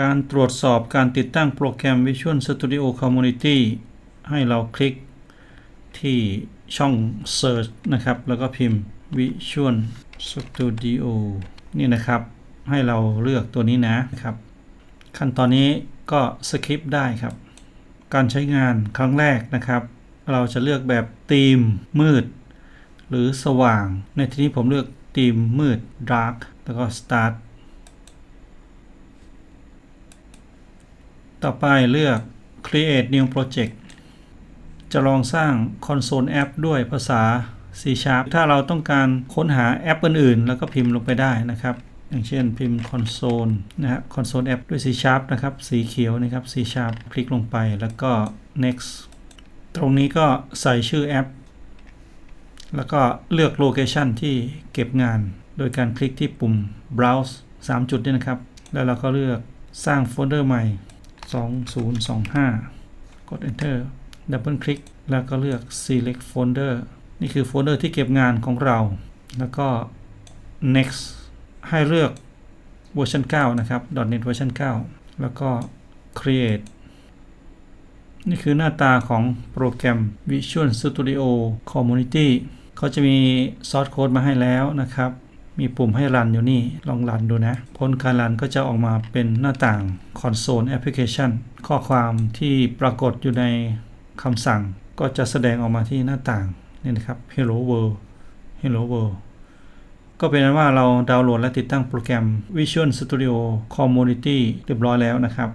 การตรวจสอบการติดตั้งโปรแกรม Visual Studio Community ให้เราคลิกที่ช่อง Search นะครับ แล้วก็พิมพ์ Visual Studio นี่นะครับ ให้เราเลือกตัวนี้นะครับ ขั้นตอนนี้ก็สคิปได้ครับ การใช้งานครั้งแรกนะครับ เราจะเลือกแบบธีมมืด หรือสว่าง ในที่นี้ผมเลือกธีมมืด dark แล้วก็ start ต่อไปเลือก create new project จะลองสร้าง console app ด้วยภาษา C Sharp ถ้าเราต้องการค้นหาแอปอื่นๆ แล้วก็พิมพ์ลงไปได้นะครับ อย่างเช่นพิมพ์ console นะฮะ console app ด้วย C Sharp นะครับ สีเขียวนะครับ C Sharp คลิกลงไปแล้วก็ next ตรงนี้ก็ใส่ชื่อแอป แล้วก็เลือกโลเคชันที่เก็บงาน โดยการคลิกที่ปุ่ม browse 3 จุดนี่นะครับ แล้วเราก็เลือกสร้างโฟลเดอร์ใหม่ 2025 กด enter ดับเบิลคลิกแล้วก็เลือก select folder นี่คือโฟลเดอร์ที่เก็บงานของเรา แล้วก็ next ให้เลือกเวอร์ชัน9นะครับ .NET เวอร์ชัน9แล้วก็ create นี่คือหน้าตาของโปรแกรม Visual Studio Community เขาจะมีซอสโค้ดมาให้แล้วนะครับ มีปุ่มให้รันอยู่นี่ลองรันดูนะ ผลการรันก็จะออกมาเป็นหน้าต่าง Console Application ข้อความที่ปรากฏอยู่ในคำสั่ง ก็จะแสดงออกมาที่หน้าต่างนี่นะครับ Hello World Hello World ก็เป็นนั้นว่าเราดาวน์โหลดและติดตั้งโปรแกรม Visual Studio Community เรียบร้อยแล้วนะครับ